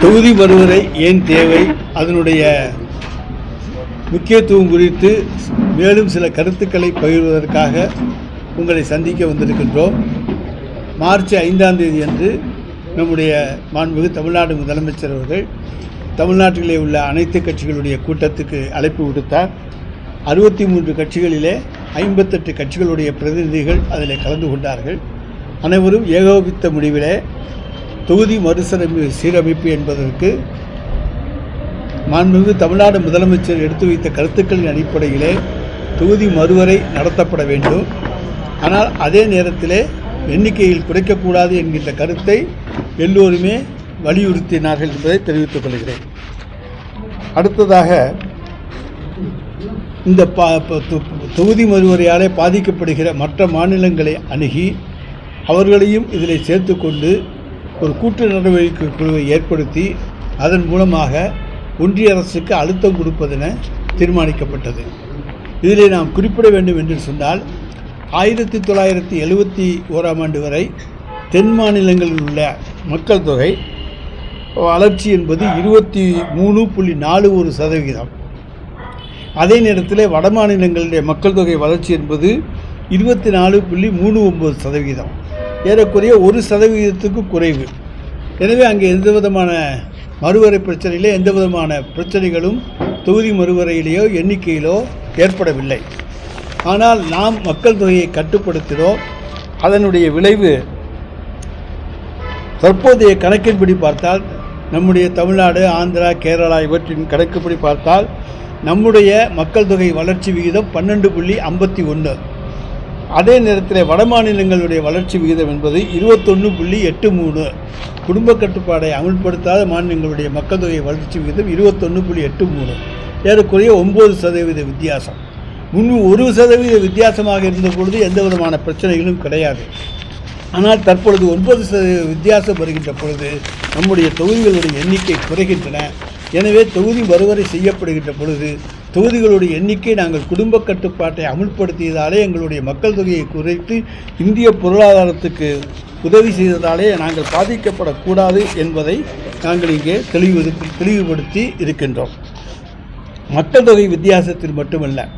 தொகுதி மறுவரை ஏன் தேவை? அதனுடைய முக்கியத்துவம் குறித்து மேலும் சில கருத்துக்களை பகிர்வதற்காக உங்களை சந்திக்க வந்திருக்கின்றோம். மார்ச் ஐந்தாம் தேதி அன்று நம்முடைய மாண்புமிகு தமிழ்நாடு முதலமைச்சர் அவர்கள் தமிழ்நாட்டிலே உள்ள அனைத்து கட்சிகளுடைய கூட்டத்துக்கு அழைப்பு விடுத்தார். அறுபத்தி மூன்று கட்சிகளிலே ஐம்பத்தெட்டு கட்சிகளுடைய பிரதிநிதிகள் அதில் கலந்து கொண்டார்கள். அனைவரும் ஏகோபித்த முடிவிலே தொகுதி மறுசீரமை சீரமைப்பு என்பதற்கு மாண்புமிகு தமிழ்நாடு முதலமைச்சர் எடுத்து வைத்த கருத்துக்களின் அடிப்படையிலே தொகுதி மறுவரை நடத்தப்பட வேண்டும். ஆனால் அதே நேரத்திலே எண்ணிக்கையில் குறைக்கக்கூடாது என்கின்ற கருத்தை எல்லோருமே வலியுறுத்தினார்கள் என்பதை தெரிவித்துக் கொள்கிறேன். அடுத்ததாக இந்த பா தொ- தொகுதி மறுவரையாலே பாதிக்கப்படுகிற மற்ற மாநிலங்களை அணுகி அவர்களையும் இதில் சேர்த்துக்கொண்டு ஒரு கூட்டு நடவடிக்கை குழுவை ஏற்படுத்தி அதன் மூலமாக ஒன்றிய அரசுக்கு அழுத்தம் கொடுப்பதென தீர்மானிக்கப்பட்டது. இதிலே நாம் குறிப்பிட வேண்டும் என்று சொன்னால் ஆயிரத்தி தொள்ளாயிரத்தி எழுபத்தி ஓராம் ஆண்டு வரை தென் மாநிலங்களில் உள்ள மக்கள் தொகை வளர்ச்சி என்பது இருபத்தி மூணு புள்ளி நாலு ஒரு சதவிகிதம் அதே நேரத்தில் வட மாநிலங்களுடைய மக்கள் தொகை வளர்ச்சி என்பது இருபத்தி நாலு புள்ளி மூணு ஒம்பது சதவிகிதம் ஏறக்குறைய ஒரு சதவிகிதத்துக்கு குறைவு. எனவே அங்கே எந்த விதமான மறுவரை பிரச்சனையிலே எந்த விதமான பிரச்சனைகளும் தொகுதி மறுவரையிலேயோ எண்ணிக்கையிலோ ஏற்படவில்லை. ஆனால் நாம் மக்கள் தொகையை கட்டுப்படுத்தினோம். அதனுடைய விளைவு தற்போதைய கணக்கின்படி பார்த்தால் நம்முடைய தமிழ்நாடு ஆந்திரா கேரளா இவற்றின் கணக்குப்படி பார்த்தால் நம்முடைய மக்கள் தொகை வளர்ச்சி விகிதம் பன்னெண்டு புள்ளி ஐம்பத்தி ஒன்று அதே நேரத்தில் வட மாநிலங்களுடைய வளர்ச்சி விகிதம் என்பது இருபத்தொன்று புள்ளி எட்டு மூணு. குடும்ப கட்டுப்பாடை அமல்படுத்தாத மாநிலங்களுடைய மக்கள் தொகை வளர்ச்சி விகிதம் இருபத்தொன்று புள்ளி எட்டு மூணு. ஏறக்குறைய ஒம்பது சதவீத வித்தியாசம். முன்பு ஒரு சதவீத வித்தியாசமாக இருந்த பொழுது எந்த விதமான பிரச்சனைகளும் கிடையாது. ஆனால் தற்பொழுது ஒன்பது சதவீத வித்தியாசம் வருகின்ற பொழுது நம்முடைய தொகுதிகளுடைய எண்ணிக்கை குறைகின்றன. எனவே தொகுதி வருவரை செய்யப்படுகின்ற பொழுது தொகுதிகளுடைய எண்ணிக்கை நாங்கள் குடும்ப கட்டுப்பாட்டை அமுல்படுத்தியதாலே எங்களுடைய மக்கள் தொகையை குறைத்து இந்திய பொருளாதாரத்துக்கு உதவி செய்ததாலே நாங்கள் பாதிக்கப்படக்கூடாது என்பதை நாங்கள் இங்கே தெளிவு தெளிவுபடுத்தி இருக்கின்றோம். மக்கள் தொகை வித்தியாசத்தில் மட்டுமல்ல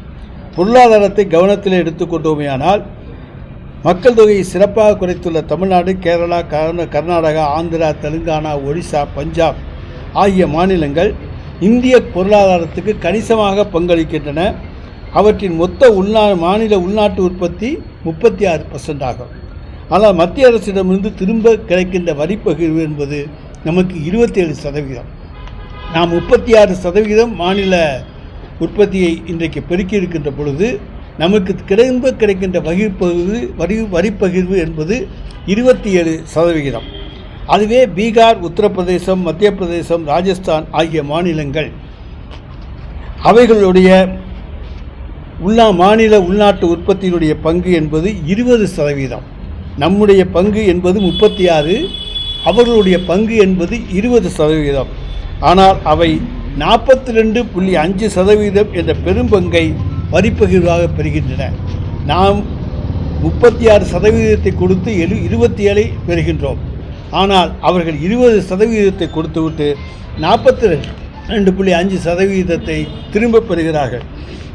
பொருளாதாரத்தை கவனத்தில் எடுத்துக்கொண்டோமேயானால் மக்கள் தொகையை சிறப்பாக குறைத்துள்ள தமிழ்நாடு கேரளா கர்நா கர்நாடகா ஆந்திரா தெலுங்கானா ஒடிசா பஞ்சாப் ஆகிய மாநிலங்கள் இந்திய பொருளாதாரத்துக்கு கணிசமாக பங்களிக்கின்றன. அவற்றின் மொத்த உள்நா மாநில உள்நாட்டு உற்பத்தி முப்பத்தி ஆறு பர்சன்ட் ஆகும். ஆனால் மத்திய அரசிடமிருந்து திரும்ப கிடைக்கின்ற வரி பகிர்வு என்பது நமக்கு இருபத்தேழு சதவீதம். நாம் முப்பத்தி ஆறு சதவிகிதம் மாநில உற்பத்தியை இன்றைக்கு பெருக்கி இருக்கின்ற பொழுது நமக்கு திரும்ப கிடைக்கின்ற வகிப்பகிர்வு வரி வரிப்பகிர்வு என்பது இருபத்தி ஏழு சதவிகிதம் அதுவே பீகார் உத்தரப்பிரதேசம் மத்திய பிரதேசம் ராஜஸ்தான் ஆகிய மாநிலங்கள். அவைகளுடைய உள்நா மாநில உள்நாட்டு உற்பத்தியினுடைய பங்கு என்பது இருபது சதவீதம். நம்முடைய பங்கு என்பது முப்பத்தி ஆறு அவர்களுடைய பங்கு என்பது இருபது சதவீதம். ஆனால் அவை நாற்பத்தி ரெண்டு புள்ளி அஞ்சு சதவீதம் என்ற பெரும்பங்கை வரிப்பகிர்வாக பெறுகின்றன. நாம் முப்பத்தி ஆறு சதவீதத்தை கொடுத்து எழு இருபத்தி ஏழை பெறுகின்றோம். ஆனால் அவர்கள் இருபது சதவீதத்தை கொடுத்துவிட்டு நாற்பத்தி ரெண்டு புள்ளி அஞ்சு சதவீதத்தை திரும்ப பெறுகிறார்கள்.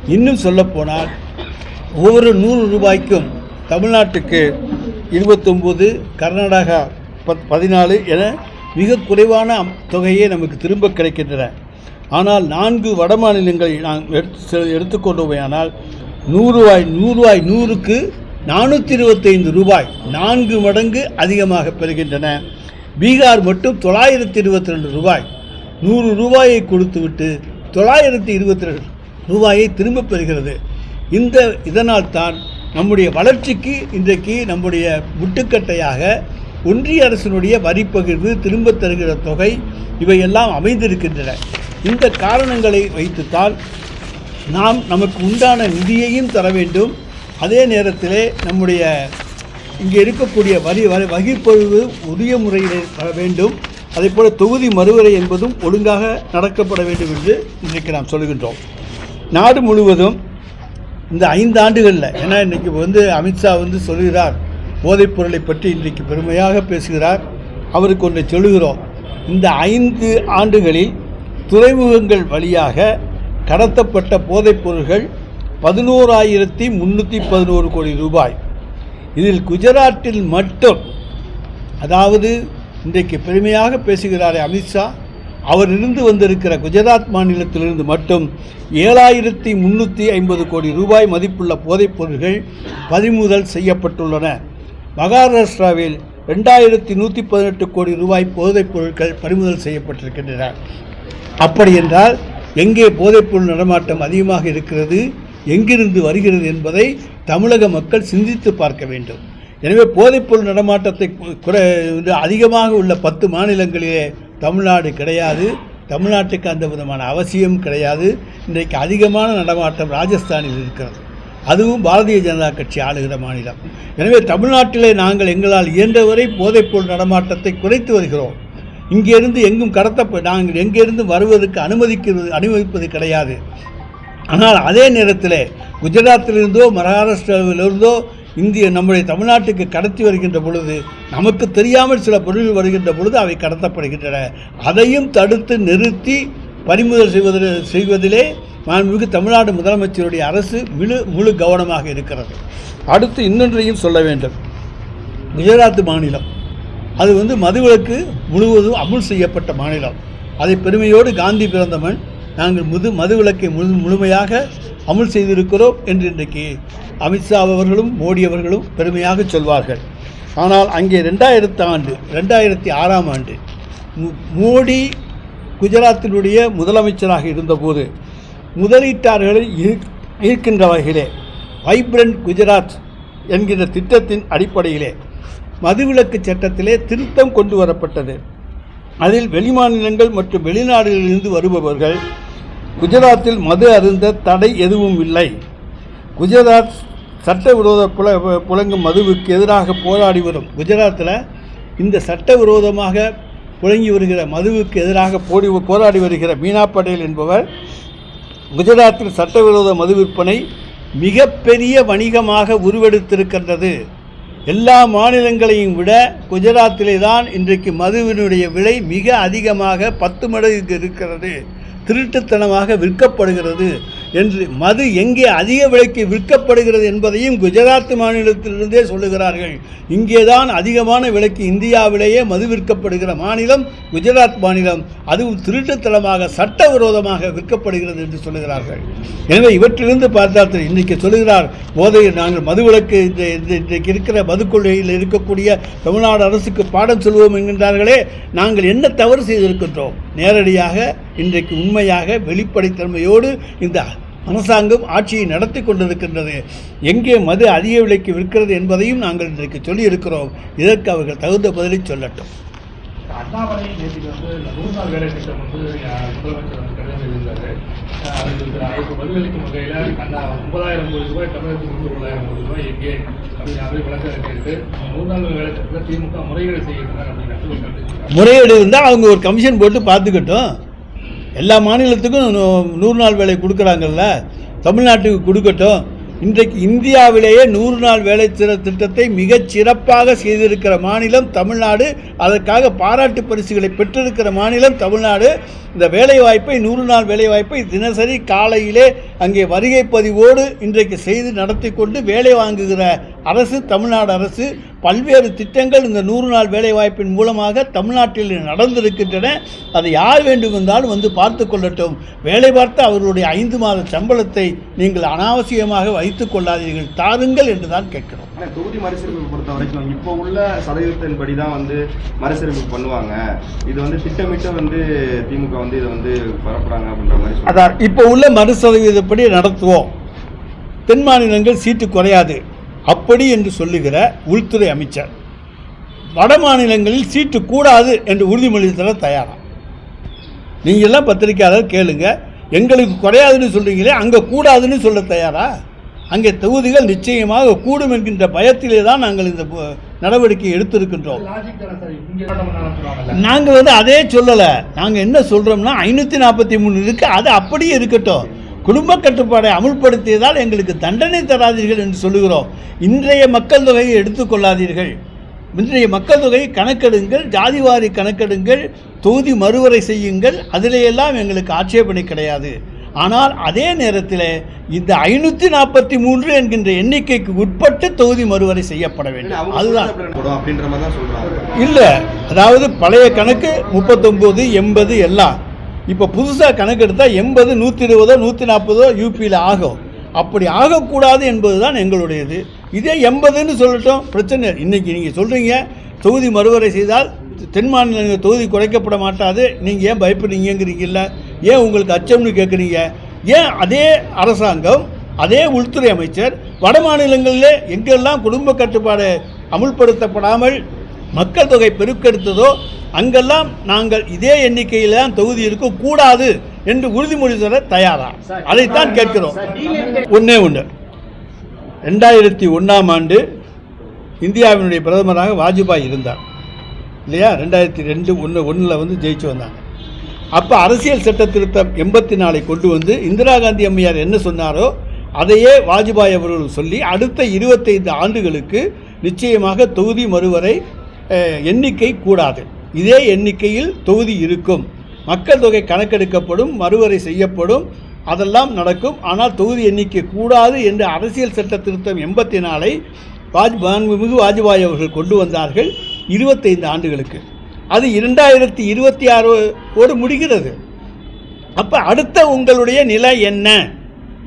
இன்னும் சொல்லப்போனால் ஒவ்வொரு நூறு ரூபாய்க்கும் தமிழ்நாட்டுக்கு இருபத்தொம்போது கர்நாடகா பத் பதினாலு என மிக குறைவான தொகையே நமக்கு திரும்ப கிடைக்கின்றன. ஆனால் நான்கு வட மாநிலங்களை நாம் எடுத்து செ- எடுத்துக்கொண்டோமேயானால் நூறு நூறுக்கு நானூற்றி இருபத்தைந்து ரூபாய் நான்கு மடங்கு அதிகமாக பெறுகின்றன. பீகார் மட்டும் தொள்ளாயிரத்தி இருபத்தி ரெண்டு ரூபாய். நூறு ரூபாயை கொடுத்துவிட்டு தொள்ளாயிரத்தி இருபத்தி ரெண்டு ரூபாயை திரும்பப் பெறுகிறது. இந்த இதனால் தான் நம்முடைய வளர்ச்சிக்கு இன்றைக்கு நம்முடைய முட்டுக்கட்டையாக ஒன்றிய அரசினுடைய வரிப்பகிர்வு திரும்பத் தருகிற தொகை இவையெல்லாம் அமைந்திருக்கின்றன. இந்த காரணங்களை வைத்துத்தான் நாம் நமக்கு உண்டான நிதியையும் தர வேண்டும். அதே நேரத்திலே நம்முடைய இங்கே இருக்கக்கூடிய வரி வரி வகிப்பொழிவு உரிய முறையில் வர வேண்டும். அதேபோல் தொகுதி மறுவரை என்பதும் ஒழுங்காக நடக்கப்பட வேண்டும் என்று இன்றைக்கு நாம் சொல்கின்றோம். நாடு முழுவதும் இந்த ஐந்து ஆண்டுகளில் ஏன்னா இன்றைக்கி வந்து அமித்ஷா வந்து சொல்கிறார் போதைப் பொருளை பற்றி இன்றைக்கு பெருமையாக பேசுகிறார். அவருக்கு ஒன்றை சொல்லுகிறோம். இந்த ஐந்து ஆண்டுகளில் துறைமுகங்கள் வழியாக கடத்தப்பட்ட போதைப் பொருள்கள் பதினோராயிரத்தி முந்நூற்றி பதினோரு கோடி ரூபாய். இதில் குஜராத்தில் மட்டும் அதாவது இன்றைக்கு பெருமையாக பேசுகிறாரே அமித்ஷா அவர் இருந்து வந்திருக்கிற குஜராத் மாநிலத்திலிருந்து மட்டும் ஏழாயிரத்தி முந்நூற்றி ஐம்பது கோடி ரூபாய் மதிப்புள்ள போதைப் பொருட்கள் பறிமுதல் செய்யப்பட்டுள்ளன. மகாராஷ்டிராவில் ரெண்டாயிரத்தி நூற்றி பதினெட்டு கோடி ரூபாய் போதைப் பொருட்கள் பறிமுதல் செய்யப்பட்டிருக்கின்றன. அப்படி என்றால் எங்கே போதைப்பொருள் நடமாட்டம் அதிகமாக இருக்கிறது? எங்கிருந்து வருகிறது என்பதை தமிழக மக்கள் சிந்தித்து பார்க்க வேண்டும். எனவே போதைப்பொருள் நடமாட்டத்தை குறை அதிகமாக உள்ள பத்து மாநிலங்களிலே தமிழ்நாடு கிடையாது. தமிழ்நாட்டுக்கு அந்த விதமான அவசியம் கிடையாது. இன்றைக்கு அதிகமான நடமாட்டம் ராஜஸ்தானில் இருக்கிறது. அதுவும் பாரதிய ஜனதா கட்சி ஆளுகிற மாநிலம். எனவே தமிழ்நாட்டிலே நாங்கள் எங்களால் இயன்றவரை போதைப்பொருள் நடமாட்டத்தை குறைத்து வருகிறோம். இங்கிருந்து எங்கும் கடத்த நாங்கள் எங்கிருந்து வருவதற்கு அனுமதிக்கிறது அனுமதிப்பது கிடையாது. ஆனால் அதே நேரத்தில் குஜராத்திலிருந்தோ மகாராஷ்டிராவிலிருந்தோ இந்திய நம்முடைய தமிழ்நாட்டுக்கு கடத்தி வருகின்ற பொழுது நமக்கு தெரியாமல் சில பொருள்கள் வருகின்ற பொழுது அவை கடத்தப்படுகின்றன. அதையும் தடுத்து நிறுத்தி பறிமுதல் செய்வதில் செய்வதிலே மாண்புமிகு தமிழ்நாடு முதலமைச்சருடைய அரசு முழு முழு கவனமாக இருக்கிறது. அடுத்து இன்னொன்றையும் சொல்ல வேண்டும். குஜராத் மாநிலம். அது வந்து மதுவிலக்கு முழுவதும் அமுல் செய்யப்பட்ட மாநிலம். அதை பெருமையோடு காந்தி பிறந்தவன் நாங்கள் முது மதுவிலக்கை முழு முழுமையாக அமுல் செய்திருக்கிறோம் என்று இன்றைக்கு அமித்ஷா அவர்களும் மோடி அவர்களும் பெருமையாக சொல்வார்கள். ஆனால் அங்கே ரெண்டாயிரத்து ஆண்டு ரெண்டாயிரத்தி ஆறாம் ஆண்டு மு- மோடி குஜராத்தினுடைய முதலமைச்சராக இருந்தபோது முதலீட்டாளர்களை ஈர்- ஈர்க்கின்ற வகையிலே வைப்ரண்ட் குஜராத் என்கிற திட்டத்தின் அடிப்படையிலே மதுவிலக்கு சட்டத்திலே திருத்தம் கொண்டு வரப்பட்டது. அதில் வெளிமாநிலங்கள் மற்றும் வெளிநாடுகளிலிருந்து வருபவர்கள் குஜராத்தில் மது அருந்த தடை எதுவும் இல்லை. குஜராத் சட்டவிரோத புல புழங்கும் மதுவுக்கு எதிராக போராடி வரும். குஜராத்தில் இந்த சட்டவிரோதமாக புழங்கி வருகிற மதுவுக்கு எதிராக போடி போராடி வருகிற மீனா பட்டேல் என்பவர் குஜராத்தில் சட்டவிரோத மது விற்பனை மிகப்பெரிய வணிகமாக உருவெடுத்திருக்கின்றது. எல்லா மாநிலங்களையும் விட குஜராத்திலே தான் இன்றைக்கு மதுவினுடைய விலை மிக அதிகமாக பத்து மடங்கு இருக்கிறது. திருட்டுத்தனமாக விற்கப்படுகிறது என்று மது எங்கே அதிக விலைக்கு விற்கப்படுகிறது என்பதையும் குஜராத் மாநிலத்திலிருந்தே சொல்லுகிறார்கள். இங்கேதான் அதிகமான விலைக்கு இந்தியாவிலேயே மது விற்கப்படுகிற மாநிலம் குஜராத் மாநிலம். அதுவும் திருட்டுத்தனமாக சட்டவிரோதமாக விற்கப்படுகிறது என்று சொல்லுகிறார்கள். எனவே இவற்றிலிருந்து பார்த்தால் இன்றைக்கு சொல்லுகிறார் போதையில் நாங்கள் மதுவிலக்கு இந்த இந்த- இன்றைக்கு இருக்கிற மது கொள்கையில் இருக்கக்கூடிய தமிழ்நாடு அரசுக்கு பாடம் சொல்வோம் என்கின்றார்களே. நாங்கள் என்ன தவறு செய்திருக்கின்றோம்? நேரடியாக இன்றைக்கு உண்மையாக வெளிப்படைத்தன்மையோடு இந்த அரசாங்கம் ஆட்சியை நடத்தி கொண்டிருக்கின்றது. எங்கே மது அதிக விலைக்கு விற்கிறது என்பதையும் நாங்கள் இன்றைக்கு சொல்லியிருக்கிறோம். இதற்கு அவர்கள் தகுந்த பதிலை சொல்லட்டும். அண்ணாமலை நேற்றுக்கு வந்து இந்த நூறு நாள் வேலை திட்டம் வந்து அஹ், முதலமைச்சர் வந்து கடிதம் எழுதியிருந்தாரு. அஹ், அதுக்கு அதுக்கு பதிலளிக்கும் வகையில் அண்ணா ஒன்பதாயிரம் கோடி ரூபாய் தமிழகத்துக்கு நூறு தொள்ளாயிரம் கோடி ரூபாய் எங்கே அப்படின்னு அப்படி விளக்கம் கேட்டு நூறு நாள் வேலை திட்டத்தில் திமுக முறைகேடு செய்கிறார் அப்படின்னு சொல்லி கண்டிச்சிருக்காங்க. முறையீடு இருந்தால் அவங்க ஒரு கமிஷன் போட்டு பார்த்துக்கட்டும். எல்லா மாநிலத்துக்கும் நூ- நூறு நாள் வேலை கொடுக்குறாங்கல்ல? தமிழ்நாட்டுக்கு கொடுக்கட்டும். இன்றைக்கு இந்தியாவிலேயே நூறு நாள் வேலை திட்டத்தை மிகச் சிறப்பாக செய்திருக்கிற மாநிலம் தமிழ்நாடு. அதற்காக பாராட்டு பரிசுகளை பெற்றிருக்கிற மாநிலம் தமிழ்நாடு. இந்த வேலைவாய்ப்பை நூறு நாள் வேலைவாய்ப்பை தினசரி காலையிலே அங்கே வருகை பதிவோடு இன்றைக்கு செய்து நடத்தி கொண்டு வேலை வாங்குகிற அரசு தமிழ்நாடு அரசு பல்வேறு திட்டங்கள் இந்த நூறு நாள் வேலைவாய்ப்பின் மூலமாக தமிழ்நாட்டில் நடந்திருக்கின்றன. அதை யார் வேண்டுமென்றாலும் வந்து பார்த்து கொள்ளட்டும். வேலை பார்த்து அவர்களுடைய ஐந்து மாத சம்பளத்தை நீங்கள் அனாவசியமாக வைத்துக் கொள்ளாதீர்கள். தாருங்கள் என்று தான் கேட்கிறோம். தொகுதி மறுசீரமைப்பு பொறுத்த வரைக்கும் இப்போ உள்ள சதவீதத்தின்படி தான் வந்து மறுசீரமைப்பு பண்ணுவாங்க. இது வந்து திட்டமிட்டு வந்து திமுக வந்து இதை வந்து பரப்புறாங்க அப்படின்ற மாதிரி. அதான் இப்போ உள்ள மறு சதவீதப்படி நடத்துவோம். தென் மாநிலங்கள் சீட்டு குறையாது. அப்படி என்று சொல்லுகிற உள்துறை அமைச்சர். வட மாநிலங்களில் சீட்டு கூடாது என்று உறுதிமொழி தர தயாரா? நீங்கள் எல்லாம் பத்திரிக்கையாளர் கேளுங்க. எங்களுக்கு குறையாதுன்னு சொல்றீங்களே அங்கே கூடாதுன்னு சொல்ல தயாரா? அங்கே தொகுதிகள் நிச்சயமாக கூடும் என்கின்ற பயத்திலே தான் நாங்கள் இந்த நடவடிக்கை எடுத்திருக்கின்றோம். நாங்கள் வந்து அதே சொல்லலை. நாங்கள் என்ன சொல்கிறோம்னா ஐநூற்றி நாற்பத்தி மூணு இருக்குது அது அப்படியே இருக்கட்டும். குடும்ப கட்டுப்பாடை அமுல்படுத்தியதால் எங்களுக்கு தண்டனை தராதீர்கள் என்று சொல்லுகிறோம். இன்றைய மக்கள் தொகையை எடுத்துக்கொள்ளாதீர்கள் இன்றைய மக்கள் தொகையை கணக்கெடுங்கள் ஜாதிவாரி கணக்கெடுங்கள் தொகுதி மறுவரை செய்யுங்கள். அதிலேயெல்லாம் எங்களுக்கு ஆட்சேபனை கிடையாது. ஆனால் அதே நேரத்தில் இந்த ஐநூற்றி நாற்பத்தி மூன்று என்கின்ற எண்ணிக்கைக்கு உட்பட்டு தொகுதி மறுவரை செய்யப்பட வேண்டும். அதுதான். இல்லை அதாவது பழைய கணக்கு முப்பத்தொம்போது எண்பது எல்லாம். இப்போ புதுசாக கணக்கு எடுத்தால் எண்பது நூற்றி இருபதோ நூற்றி நாற்பதோ யூபியில் ஆகும். அப்படி ஆகக்கூடாது என்பது தான் எங்களுடையது. இதே எண்பதுன்னு சொல்லட்டும் பிரச்சனை. இன்னைக்கு நீங்கள் சொல்கிறீங்க தொகுதி மறுவரை செய்தால் தென் மாநிலங்கள் தொகுதி குறைக்கப்பட மாட்டாது. நீங்கள் ஏன் பயப்படுறீங்கிறீங்கல்ல ஏன் உங்களுக்கு அச்சம்னு கேட்குறீங்க ஏன் அதே அரசாங்கம் அதே உள்துறை அமைச்சர் வட மாநிலங்களிலே எங்கெல்லாம் குடும்ப கட்டுப்பாடு அமுல்படுத்தப்படாமல் மக்கள் தொகை பெருக்கெடுத்ததோ அங்கெல்லாம் நாங்கள் இதே எண்ணிக்கையில் தான் தொகுதி இருக்க கூடாது என்று உறுதிமொழி தர தயாரா? அதைத்தான் கேட்கிறோம். ஒன்றே ஒன்று ரெண்டாயிரத்தி ஒன்றாம் ஆண்டு இந்தியாவினுடைய பிரதமராக வாஜ்பாய் இருந்தார். இல்லையா? ரெண்டாயிரத்தி ரெண்டு ஒன்று ஒன்றில் வந்து ஜெயிச்சு வந்தாங்க. அப்போ அரசியல் சட்ட திருத்தம் எண்பத்தி நாலை கொண்டு வந்து இந்திரா காந்தி அம்மையார் என்ன சொன்னாரோ அதையே வாஜ்பாய் அவர்கள் சொல்லி அடுத்த இருபத்தைந்து ஆண்டுகளுக்கு நிச்சயமாக தொகுதி மறுவரை எண்ணிக்கை கூடாது. இதே எண்ணிக்கையில் தொகுதி இருக்கும். மக்கள் தொகை கணக்கெடுக்கப்படும் மறுவரை செய்யப்படும் அதெல்லாம் நடக்கும். ஆனால் தொகுதி எண்ணிக்கை கூடாது என்று அரசியல் சட்ட திருத்தம் எண்பத்தி நாலை வாஜ் மிகு வாஜ்பாய் அவர்கள் கொண்டு வந்தார்கள் இருபத்தைந்து ஆண்டுகளுக்கு. அது இரண்டாயிரத்தி இருபத்தி ஆறோடு முடிகிறது. அப்போ அடுத்த உங்களுடைய நிலை என்ன?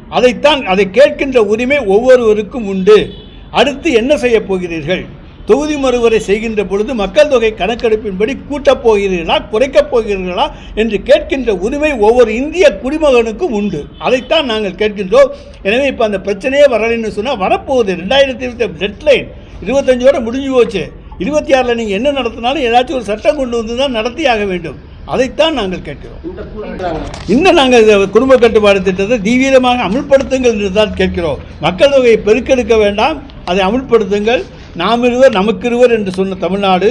அதைத்தான் அதை கேட்கின்ற உரிமை ஒவ்வொருவருக்கும் உண்டு. அடுத்து என்ன செய்ய போகிறீர்கள்? தொகுதி மறுவரை செய்கின்ற பொழுது மக்கள் தொகை கணக்கெடுப்பின்படி கூட்டப் போகிறீர்களா குறைக்கப் போகிறீர்களா என்று கேட்கின்ற உரிமை ஒவ்வொரு இந்திய குடிமகனுக்கும் உண்டு. அதைத்தான் நாங்கள் கேட்கின்றோம். எனவே இப்போ அந்த பிரச்சனையே வரலைன்னு சொன்னால் வரப்போகுது. ரெண்டாயிரத்தி இருபத்தி டெட்லைன் இருபத்தஞ்சோட முடிஞ்சு போச்சு. இருபத்தி ஆறில் நீங்கள் என்ன நடத்தினாலும் ஏதாச்சும் ஒரு சட்டம் கொண்டு வந்து தான் நடத்தியாக வேண்டும். அதைத்தான் நாங்கள் கேட்கிறோம். இன்னும் நாங்கள் இந்த குடும்ப கட்டுப்பாடு திட்டத்தை தீவிரமாக அமுல்படுத்துங்கள் என்று தான் கேட்கிறோம். மக்கள் தொகையை பெருக்கெடுக்க வேண்டாம். அதை அமுல்படுத்துங்கள். நாம் இருவர் நமக்கிருவர் என்று சொன்ன தமிழ்நாடு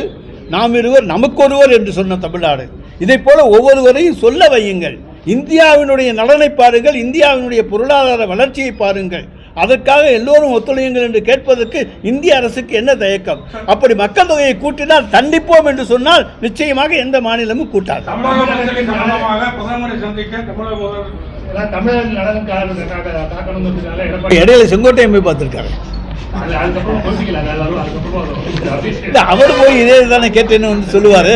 நாம் இருவர் நமக்கொருவர் என்று சொன்ன தமிழ்நாடு. இதைப் போல ஒவ்வொருவரையும் சொல்ல வையுங்கள். இந்தியாவினுடைய நலனை பாருங்கள். இந்தியாவினுடைய பொருளாதார வளர்ச்சியை பாருங்கள். அதற்காக எல்லோரும் ஒத்துழையுங்கள் என்று கேட்பதற்கு இந்திய அரசுக்கு என்ன தயக்கம்? அப்படி மக்கள் தொகையை கூட்டினால் தண்டிப்போம் என்று சொன்னால் நிச்சயமாக எந்த மாநிலமும் கூட்டாது. இடையில செங்கோட்டையன் போய் பார்த்துருக்காரு. அவர் போய் இதே தானே கேட்டேன்னு வந்து சொல்லுவார்.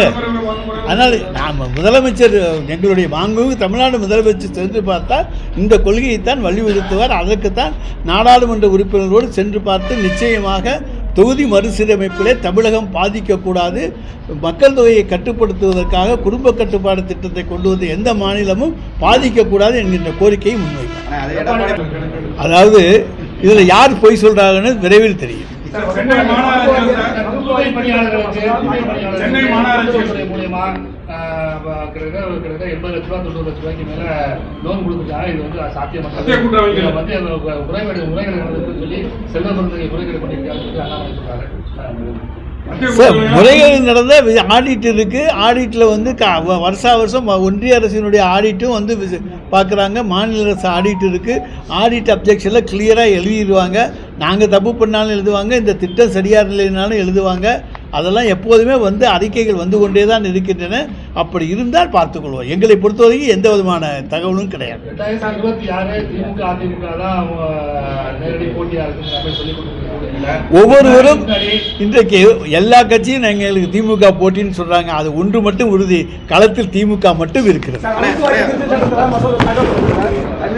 அதனால் நாம் முதலமைச்சர் எங்களுடைய மாண்புமிகு தமிழ்நாடு முதலமைச்சர் சென்று பார்த்தால் இந்த கொள்கையைத்தான் வலியுறுத்துவார். அதற்குத்தான் நாடாளுமன்ற உறுப்பினர்களோடு சென்று பார்த்து நிச்சயமாக தொகுதி மறுசீரமைப்பிலே தமிழகம் பாதிக்கக்கூடாது. மக்கள் தொகையை கட்டுப்படுத்துவதற்காக குடும்ப கட்டுப்பாடு திட்டத்தை கொண்டு வந்து எந்த மாநிலமும் பாதிக்கக்கூடாது என்கின்ற கோரிக்கையை எடப்பாடி அதாவது இதில் யார் பொய் சொல்கிறாங்கன்னு விரைவில் தெரியும். வகுப்புவாரி பணியாளர்களுக்கு சென்னை மாநகராட்சி. மூலியமா ஆஹ், ப- கிட்டத்தட்ட கிட்டத்தட்ட எண்பது லட்ச ரூபா தொண்ணூறு லட்ச ரூபாய்க்கு மேல லோன் கொடுத்துருக்காங்க இது வந்து சாத்தியமற்றது மத்திய கூட்டுறவு இதுல மத்திய முறைகேடு முறைகேடு நடந்ததுன்னு சொல்லி செல்வ பிறந்தகை முறைகேடு பண்ணியிருக்காங்கன்னு சொல்லி அண்ணாமலை சொல்றாரு. மத்திய சார் குழுவினர் முறைகேடு நடந்த ஆடிட் இருக்குது ஆடிட்டில் வந்து க வ- வருஷா வருஷம் ஒன்றிய அரசினுடைய ஆடிட்டும் வந்து விசி- பார்க்குறாங்க மாநில அரசு ஆடிட் இருக்குது ஆடிட் அப்ஜெக்ஷனில் கிளியராக எழுதிடுவாங்க நாங்கள் தப்பு பண்ணாலும் எழுதுவாங்க இந்த திட்டம் சரியாக இல்லைனாலும் எழுதுவாங்க. அதெல்லாம் எப்போதுமே வந்து அறிக்கைகள் வந்து கொண்டே தான் இருக்கின்றன. அப்படி இருந்தால் பார்த்துக்கொள்வோம் எங்களை பொறுத்தவரைக்கும் எந்த விதமான தகவலும் கிடையாது. ஒவ்வொருவரும் இன்றைக்கு எல்லா கட்சியும் எங்களுக்கு திமுக போட்டின்னு சொல்கிறாங்க அது ஒன்று மட்டும் உறுதி. களத்தில் திமுக மட்டும் இருக்கிறது.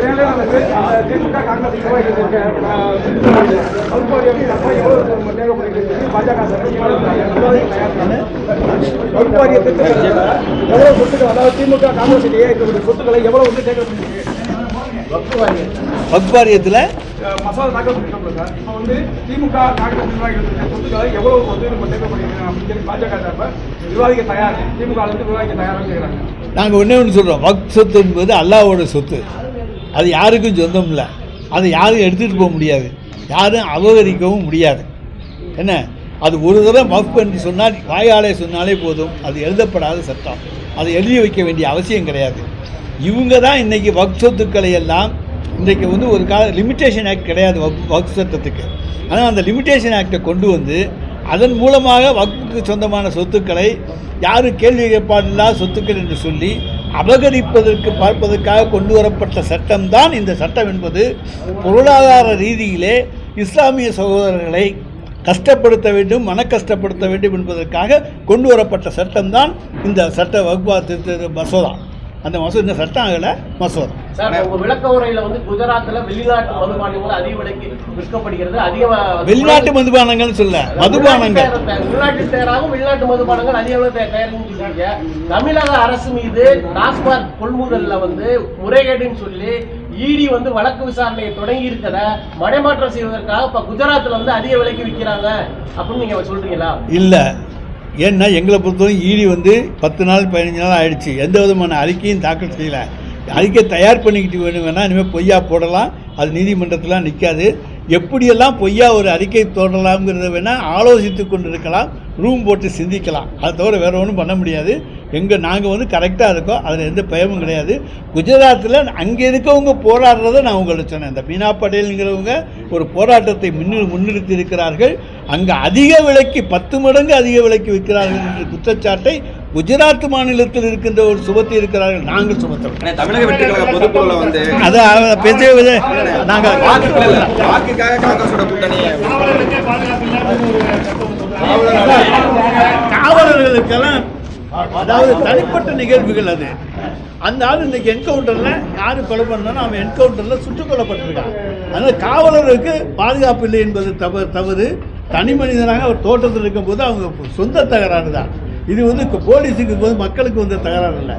திமுக காங்கிரஸ் நிர்வாகிகள் எவ்வளவு சொத்துக்கள் அதாவது திமுக காங்கிரஸ் இருக்கக்கூடிய சொத்துக்களை எவ்வளவு வந்து தேக்க வக்பாரியத்தில் மசோதா தாக்கல் பண்ணிருக்கோம்ல சார் இப்போ வந்து திமுக காங்கிரஸ் நிர்வாகிகள் சொத்துக்களை எவ்வளவு வந்து நம்ம தேக்க பண்ணிருக்கோம் அப்படின்னு சொல்லி பாஜக சார்ப விவாதிக்க தயார் திமுக வந்து விவாதிக்க தயாராக கேட்குறாங்க நாங்கள் ஒன்றே ஒன்று சொல்கிறோம் வக் சொத்து என்பது அல்லாவோட சொத்து. அது யாருக்கும் சொந்தம் இல்லை. அதை யாரும் எடுத்துகிட்டு போக முடியாது. யாரும் அபகரிக்கவும் முடியாது. என்ன? அது ஒரு தடவை மஃப் என்று சொன்னால் வாயாலே சொன்னாலே போதும். அது எழுதப்படாத சட்டம். அதை எழுதி வைக்க வேண்டிய அவசியம் கிடையாது. இவங்க தான் இன்றைக்கி வக் சொத்துக்களை எல்லாம் இன்றைக்கு வந்து ஒரு கால லிமிட்டேஷன் ஆக்ட் கிடையாது வக் வக் சட்டத்துக்கு. ஆனால் அந்த லிமிட்டேஷன் ஆக்டை கொண்டு வந்து அதன் மூலமாக வகுப்புக்கு சொந்தமான சொத்துக்களை யாரும் கேள்வி கேட்பாடில்லா சொத்துக்கள் என்று சொல்லி அபகரிப்பதற்கு பார்ப்பதற்காக கொண்டு வரப்பட்ட சட்டம்தான் இந்த சட்டம் என்பது பொருளாதார ரீதியிலே இஸ்லாமிய சகோதரர்களை கஷ்டப்படுத்த வேண்டும் மன கஷ்டப்படுத்த வேண்டும் என்பதற்காக கொண்டு வரப்பட்ட சட்டம்தான் இந்த சட்ட வகுப்பா திருத்த மசோதா. அந்த மசோதா இந்த சட்டம் ஆகலை மசோதா. சார் உங்க விளக்க உரையில வந்து குஜராத்ல வெளிநாட்டு மதுபானங்கள் அதிக விலைக்கு விற்கப்படுகிறது? அதிக வ- வெளிநாட்டு மதுபானங்கள் சொல்ல மதுபானங்கள். வெளிநாட்டு மதுபானங்கள் அதிக அளவு தமிழக அரசு மீது டாஸ்மாக் கொள்முதல்ல வந்து முறைகேடுன்னு சொல்லி இடி வந்து வழக்கு விசாரணையை தொடங்கி இருக்கத மடைமாற்றம் செய்வதற்காக இப்ப குஜராத்ல வந்து அதிக விலைக்கு விற்கிறாங்க அப்படின்னு நீங்க சொல்றீங்களா? இல்லை. ஏன்னா எங்களை பொறுத்தவரைக்கும் ஈடி வந்து பத்து நாள் பதினஞ்சு நாள் ஆயிடுச்சு. எந்த விதமான அறிக்கையும் தாக்கல் செய்யலை. அறிக்கை தயார் பண்ணிக்கிட்டு வேணும் வேணால் இனிமேல் பொய்யா போடலாம். அது நீதிமன்றத்தில் நிற்காது எப்படியெல்லாம் பொய்யா ஒரு அறிக்கை தோன்றலாம்ங்கிறத வேணால் ஆலோசித்து கொண்டு இருக்கலாம் ரூம் போட்டு சிந்திக்கலாம். அதை தவிர வேறு ஒன்றும் பண்ண முடியாது. எங்கே நாங்கள் வந்து கரெக்டாக இருக்கோம் அதில் எந்த பயமும் கிடையாது குஜராத்தில் அங்கே இருக்கவங்க போராடுறதை நான் உங்களுக்கு சொன்னேன் இந்த மீனா பட்டேலுங்கிறவங்க ஒரு போராட்டத்தை முன்னி முன்னிறுத்தி இருக்கிறார்கள் அங்கே அதிக விலைக்கு பத்து மடங்கு அதிக விலைக்கு விற்கிறார்கள் என்ற குற்றச்சாட்டை குஜராத் மாநிலத்தில் இருக்கின்ற ஒரு சுமத்தி இருக்கிறார்கள் நாங்கள் சுமத்தோம் ஆனா, தமிழக வெற்றி கழக பொதுக்குழுல வந்து அதை பேச நாங்கள் வாக்குக்காக காங்கிரஸோட கூட்டணி. காவலர்களுக்கெல்லாம் அதாவது தனிப்பட்ட நிகழ்வுகள் அது. அந்த ஆள் இன்னைக்கு என்கவுண்டரில் யார் கொலை பண்ணாலும் அவன் என்கவுண்டரில் சுட்டுக் கொல்லப்பட்டிருக்கான். அதனால் காவலருக்கு பாதுகாப்பு இல்லை என்பது தவறு தவறு. தனி மனிதனாக அவர் தோட்டத்தில் இருக்கும்போது அவங்க சொந்த தகராறு தான். இது வந்து போலீஸுக்கு போது மக்களுக்கு வந்த தகராறு இல்லை.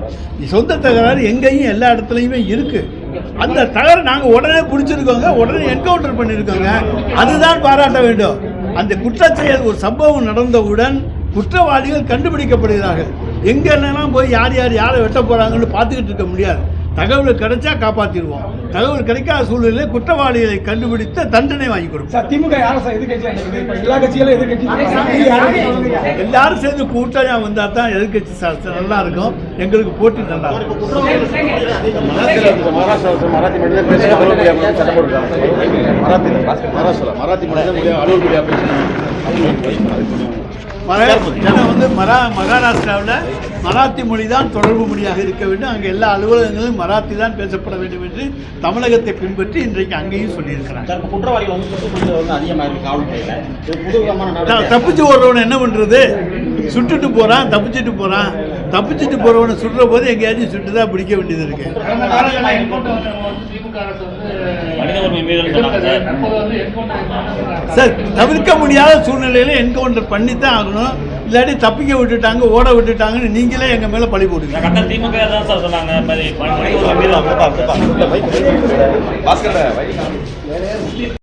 சொந்த தகராறு எங்கேயும் எல்லா இடத்துலையுமே இருக்குது அந்த தகர நாங்கள் உடனே பிடிச்சிருக்கோங்க உடனே என்கவுண்டர் பண்ணியிருக்கோங்க அதுதான் பாராட்ட வேண்டும். அந்த குற்றச்செயல் ஒரு சம்பவம் நடந்தவுடன் குற்றவாளிகள் கண்டுபிடிக்கப்படுகிறார்கள். எங்கெல்லாம் போய் யார் யார் யாரை வெட்ட போகிறாங்கன்னு பார்த்துக்கிட்டு இருக்க முடியாது தகவல் கிடைச்சா காப்பாற்றிடுவோம் தகவல் கிடைக்காத சூழ்நிலையில் குற்றவாளிகளை கண்டுபிடித்து தண்டனை வாங்கி கொடுப்போம் சார் திமுக எல்லாரும் சேர்ந்து கூட்டணியாக வந்தால் தான் எதிர்கட்சி சார் நல்லா இருக்கும் எங்களுக்கு போட்டி நல்லா இருக்கும் மராத்தி மராத்தி வந்து மரா மகாராஷ்டிராவில் மராத்தி மொழி தான் தொடர்பு மொழியாக இருக்க வேண்டும். அங்கே எல்லா அலுவலகங்களிலும் மராத்தி தான் பேசப்பட வேண்டும் என்று தமிழகத்தை பின்பற்றி இன்றைக்கு அங்கேயும் சொல்லியிருக்கிறாங்க. குற்றவாளிகள் வந்து அதிகமாக இருக்கு தப்பிச்சு ஓடுறவனை என்ன பண்ணுறது சுட்டுட்டு போகிறான் தப்பிச்சுட்டு போகிறான் தப்பிச்சுட்டு போகிறவனை சுடுற போது எங்கேயாச்சும் சுட்டு தான் பிடிக்க வேண்டியது இருக்குது சார் தவிர்க்க முடியாத சூழ்நிலையில் என்கவுண்டர் பண்ணித்தான் ஆகணும். இல்லாட்டி தப்பிக்க விட்டுட்டாங்க ஓட விட்டுட்டாங்கன்னு நீங்களே எங்கள் மேலே பழி போடுவீங்க திமுக தான் சார் சொன்னாங்க.